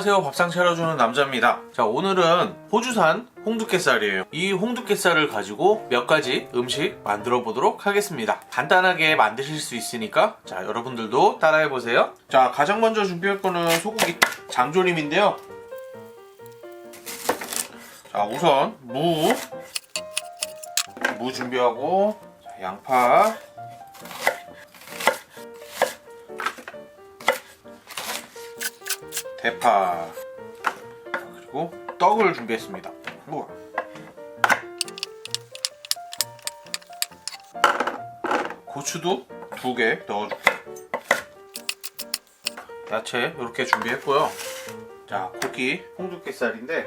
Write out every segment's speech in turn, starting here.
안녕하세요. 밥상 차려주는 남자입니다. 자 오늘은 호주산 홍두깨살이에요. 이 홍두깨살을 가지고 몇 가지 음식 만들어 보도록 하겠습니다. 간단하게 만드실 수 있으니까 자 여러분들도 따라해 보세요. 자 가장 먼저 준비할 거는 소고기 장조림인데요. 자 우선 무무 준비하고 자, 양파 대파 그리고 떡을 준비했습니다. 우와. 고추도 두 개 넣어줄게요. 야채 이렇게 준비했고요. 자 고기 홍두깨살인데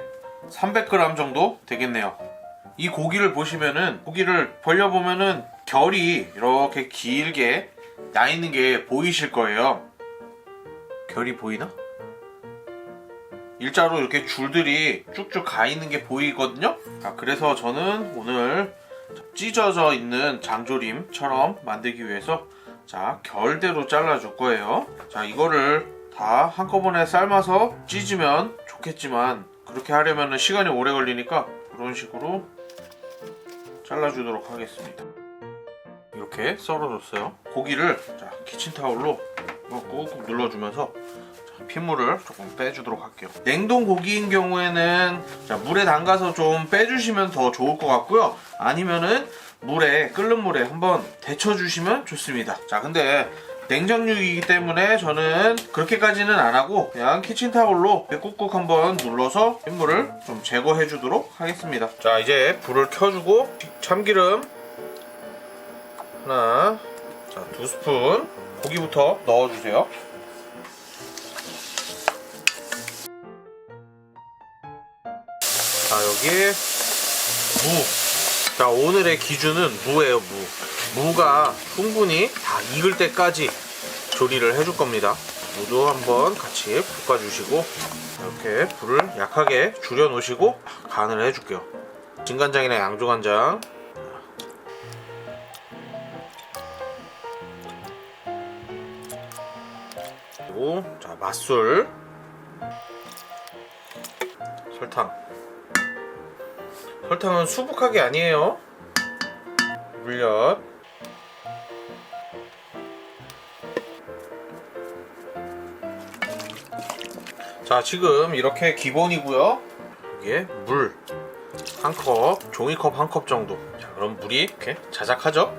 300g 정도 되겠네요. 이 고기를 보시면은 고기를 벌려 보면은 결이 이렇게 길게 나 있는 게 보이실 거예요. 결이 보이나? 일자로 이렇게 줄들이 쭉쭉 가 있는 게 보이거든요. 아, 그래서 저는 오늘 찢어져 있는 장조림처럼 만들기 위해서 자 결대로 잘라줄 거예요. 자 이거를 다 한꺼번에 삶아서 찢으면 좋겠지만 그렇게 하려면 시간이 오래 걸리니까 이런 식으로 잘라주도록 하겠습니다. 이렇게 썰어줬어요. 고기를 자 키친타올로 꾹꾹 눌러주면서 핏물을 조금 빼주도록 할게요. 냉동 고기인 경우에는 자, 물에 담가서 좀 빼주시면 더 좋을 것 같고요. 아니면은 물에 끓는 물에 한번 데쳐주시면 좋습니다. 자, 근데 냉장육이기 때문에 저는 그렇게까지는 안 하고 그냥 키친타올로 꾹꾹 한번 눌러서 핏물을 좀 제거해 주도록 하겠습니다. 자, 이제 불을 켜주고 참기름 하나, 자, 두 스푼 고기부터 넣어주세요. 자 여기에 무. 자 오늘의 기준은 무예요 무. 무가 충분히 다 익을 때까지 조리를 해줄 겁니다. 무도 한번 같이 볶아주시고 이렇게 불을 약하게 줄여 놓으시고 간을 해줄게요. 진간장이나 양조간장. 그리고 자 맛술, 설탕. 설탕은 수북하게 아니에요. 물엿. 자, 지금 이렇게 기본이고요. 여기에 물 한 컵, 종이컵 한 컵 정도. 자, 그럼 물이 이렇게 자작하죠?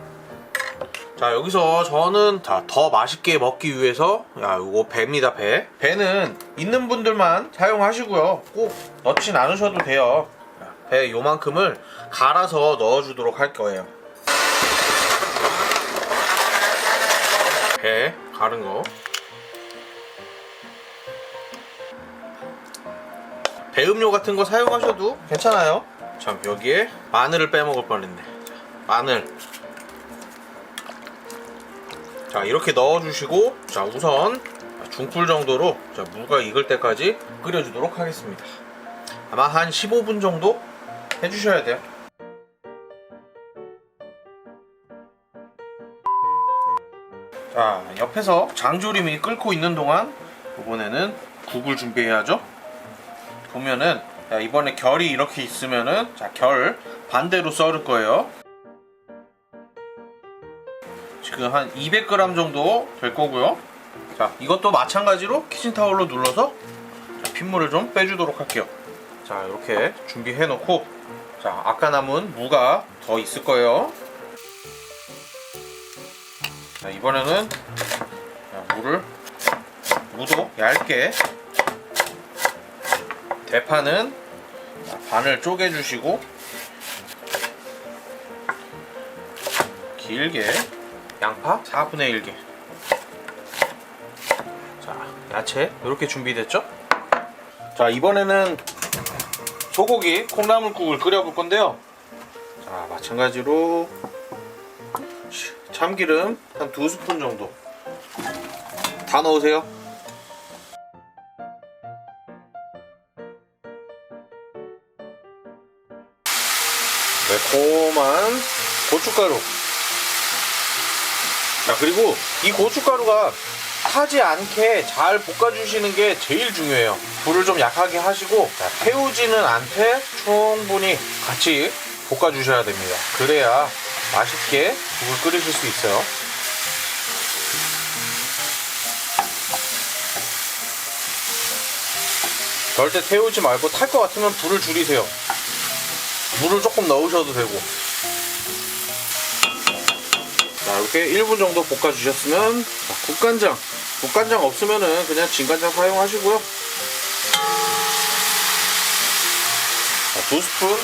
자, 여기서 저는 자, 더 맛있게 먹기 위해서 야, 이거 배입니다, 배. 배는 있는 분들만 사용하시고요. 꼭 넣진 않으셔도 돼요. 배 요만큼을 갈아서 넣어주도록 할 거예요. 배 갈은 거. 배음료 같은 거 사용하셔도 괜찮아요. 참 여기에 마늘을 빼먹을 뻔했네. 자, 마늘. 자 이렇게 넣어주시고 자 우선 중불 정도로 자, 무가 익을 때까지 끓여주도록 하겠습니다. 아마 한 15분 정도 해주셔야 돼요. 자, 옆에서 장조림이 끓고 있는 동안 이번에는 국을 준비해야죠. 보면은 자, 이번에 결이 이렇게 있으면은 자, 결 반대로 썰을 거예요. 지금 한 200g 정도 될 거고요. 자, 이것도 마찬가지로 키친타올로 눌러서 자, 핏물을 좀 빼주도록 할게요. 자 이렇게 준비해 놓고 자 아까 남은 무가 더 있을 거예요. 자 이번에는 자, 무를 무도 얇게 대파는 자, 반을 쪼개 주시고 길게 양파 4분의 1개. 자 야채 이렇게 준비됐죠? 자 이번에는 소고기 콩나물국을 끓여볼 건데요. 자, 마찬가지로 참기름 한 두 스푼 정도 다 넣으세요. 매콤한 고춧가루. 자, 그리고 이 고춧가루가 타지 않게 잘 볶아주시는 게 제일 중요해요. 불을 좀 약하게 하시고 자, 태우지는 않게 충분히 같이 볶아주셔야 됩니다. 그래야 맛있게 국을 끓이실 수 있어요. 절대 태우지 말고 탈 것 같으면 불을 줄이세요. 물을 조금 넣으셔도 되고. 자, 이렇게 1분 정도 볶아주셨으면, 자, 국간장. 국간장 없으면은 그냥 진간장 사용하시고요. 자, 두 스푼.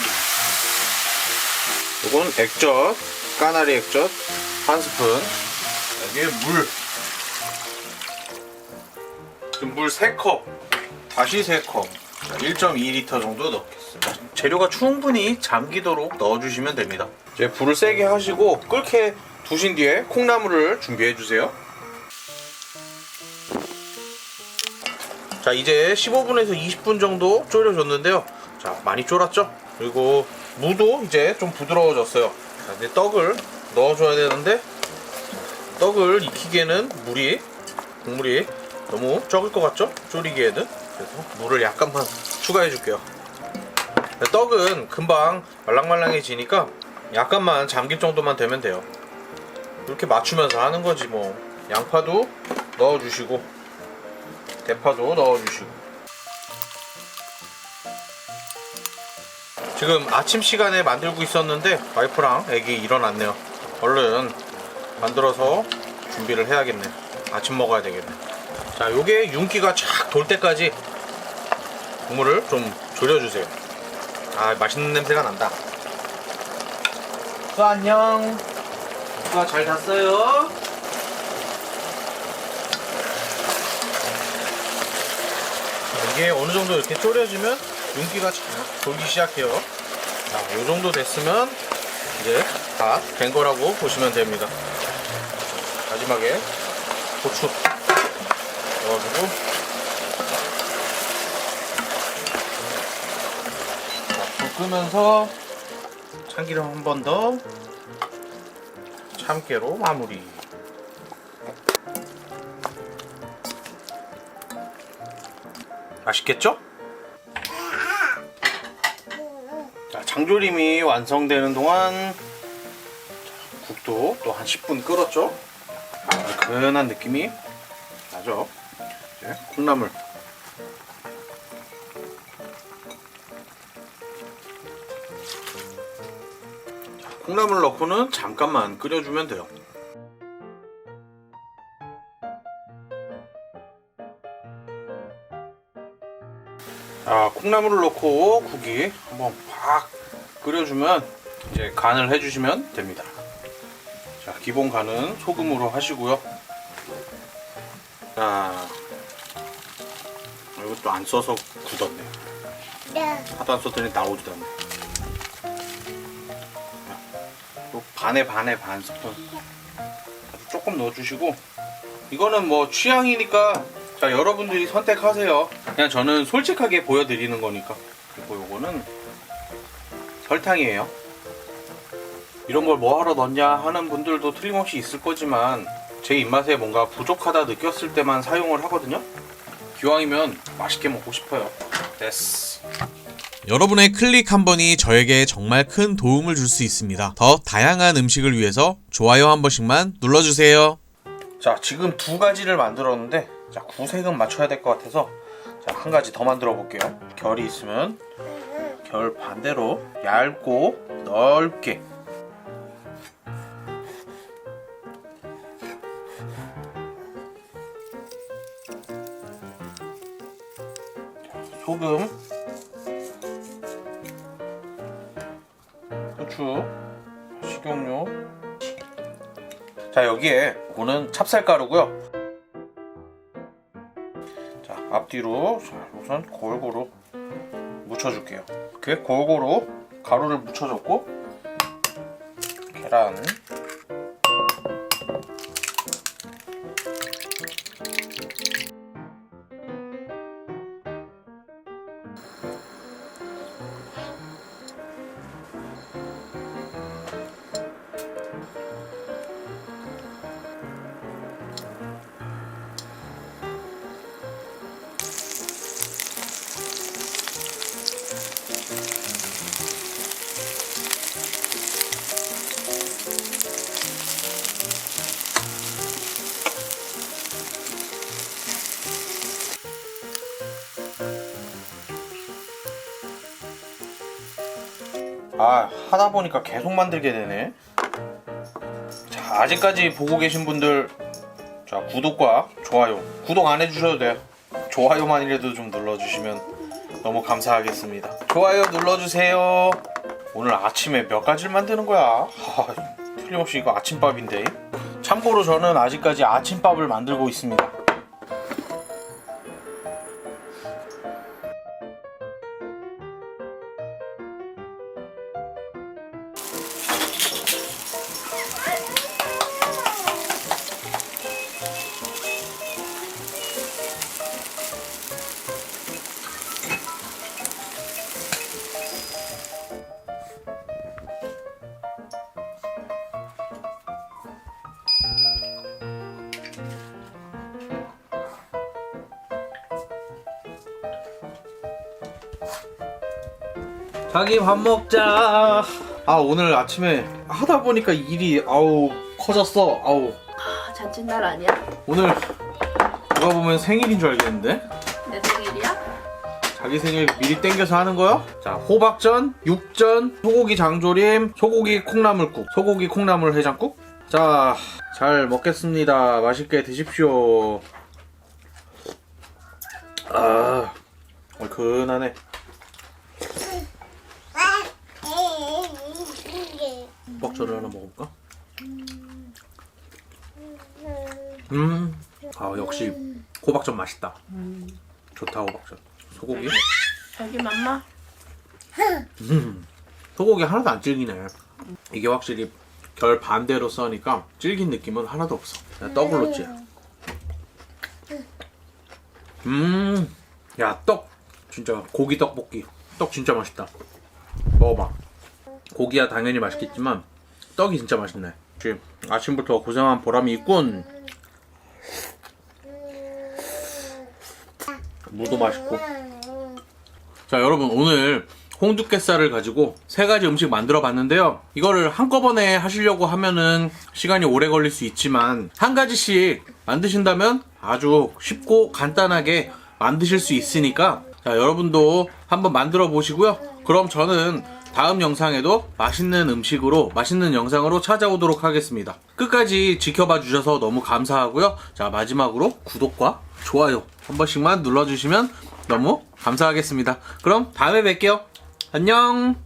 이건 액젓, 까나리 액젓 한 스푼. 여기에 물. 지금 물 3컵. 다시 3컵. 1.2리터 정도 넣겠습니다. 재료가 충분히 잠기도록 넣어주시면 됩니다. 이제 불을 세게 하시고 끓게 두신 뒤에 콩나물을 준비해 주세요. 자 이제 15분에서 20분 정도 졸여줬는데요. 자 많이 졸았죠? 그리고 무도 이제 좀 부드러워졌어요. 자 이제 떡을 넣어줘야 되는데 떡을 익히기에는 물이 국물이 너무 적을 것 같죠? 졸이기에는 그래서 물을 약간만 추가해 줄게요. 떡은 금방 말랑말랑해지니까 약간만 잠길 정도만 되면 돼요. 이렇게 맞추면서 하는 거지 뭐. 양파도 넣어주시고 대파도 넣어주시고. 지금 아침 시간에 만들고 있었는데 와이프랑 애기 일어났네요. 얼른 만들어서 준비를 해야겠네. 아침 먹어야 되겠네. 자, 요게 윤기가 쫙 돌 때까지 국물을 좀 졸여주세요. 아, 맛있는 냄새가 난다. 수 안녕. 수아 잘 잤어요? 이게 어느 정도 이렇게 졸여지면 윤기가 쫙 돌기 시작해요. 자, 요 정도 됐으면 이제 다 된 거라고 보시면 됩니다. 마지막에 고추 넣어주고 자, 불 끄면서 참기름 한 번 더 참깨로 마무리 맛있겠죠? 자, 장조림이 완성되는 동안 자, 국도 또 한 10분 끓었죠? 얼큰한 느낌이 나죠? 이제 콩나물 자, 콩나물 넣고는 잠깐만 끓여주면 돼요. 콩나물을 넣고 국이 한번 팍 끓여주면 이제 간을 해주시면 됩니다. 자, 기본 간은 소금으로 하시고요. 자, 이것도 안 써서 굳었네. 네. 하도 안 썼더니 나오지도 않네. 자, 또 반에 반에 반 스푼. 아주 조금 넣어주시고 이거는 뭐 취향이니까 자 여러분들이 선택하세요. 그냥 저는 솔직하게 보여드리는 거니까. 그리고 요거는 설탕이에요. 이런 걸 뭐 하러 넣냐 하는 분들도 틀림없이 있을 거지만 제 입맛에 뭔가 부족하다 느꼈을 때만 사용을 하거든요. 기왕이면 맛있게 먹고 싶어요. 됐어. 여러분의 클릭 한 번이 저에게 정말 큰 도움을 줄 수 있습니다. 더 다양한 음식을 위해서 좋아요 한 번씩만 눌러주세요. 자 지금 두 가지를 만들었는데 자 구색은 맞춰야 될 것 같아서 자 한 가지 더 만들어 볼게요. 결이 있으면 결 반대로 얇고 넓게. 자, 소금 후추 식용유. 자 여기에 이거는 찹쌀가루고요. 자 앞뒤로 자, 우선 골고루 묻혀줄게요. 이렇게 골고루 가루를 묻혀줬고 계란 아 하다 보니까 계속 만들게 되네. 자 아직까지 보고 계신 분들 자 구독과 좋아요 구독 안 해주셔도 돼요. 좋아요만이라도 좀 눌러주시면 너무 감사하겠습니다. 좋아요 눌러주세요. 오늘 아침에 몇 가지를 만드는 거야? 하, 틀림없이 이거 아침밥인데. 참고로 저는 아직까지 아침밥을 만들고 있습니다. 자기 밥 먹자. 아 오늘 아침에 하다 보니까 일이 아우 커졌어. 아우 아, 잔칫날 아니야? 오늘 누가 보면 생일인 줄 알겠는데? 내 생일이야? 자기 생일 미리 땡겨서 하는 거요? 자 호박전, 육전, 소고기 장조림, 소고기 콩나물국, 소고기 콩나물 해장국. 자 잘 먹겠습니다. 맛있게 드십시오. 아 얼큰하네. 호박전을 하나 먹어볼까? 음, 아 역시 호박전 맛있다. 좋다 호박전. 소고기? 자기 맘마? 음, 소고기 하나도 안 질기네. 이게 확실히 결 반대로 써니까 질긴 느낌은 하나도 없어. 야, 떡을 넣지. 음, 야, 떡. 진짜 고기 떡볶이. 떡 진짜 맛있다. 먹어봐. 고기야 당연히 맛있겠지만 떡이 진짜 맛있네. 지금 아침부터 고생한 보람이 있군. 무도 맛있고. 자 여러분 오늘 홍두깨살을 가지고 세 가지 음식 만들어 봤는데요 이거를 한꺼번에 하시려고 하면은 시간이 오래 걸릴 수 있지만 한 가지씩 만드신다면 아주 쉽고 간단하게 만드실 수 있으니까 자 여러분도 한번 만들어 보시고요 그럼 저는 다음 영상에도 맛있는 음식으로 맛있는 영상으로 찾아오도록 하겠습니다 끝까지 지켜봐 주셔서 너무 감사하고요 자 마지막으로 구독과 좋아요 한 번씩만 눌러주시면 너무 감사하겠습니다. 그럼 다음에 뵐게요. 안녕.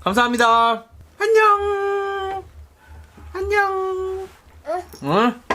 감사합니다. 안녕. 안녕. 응?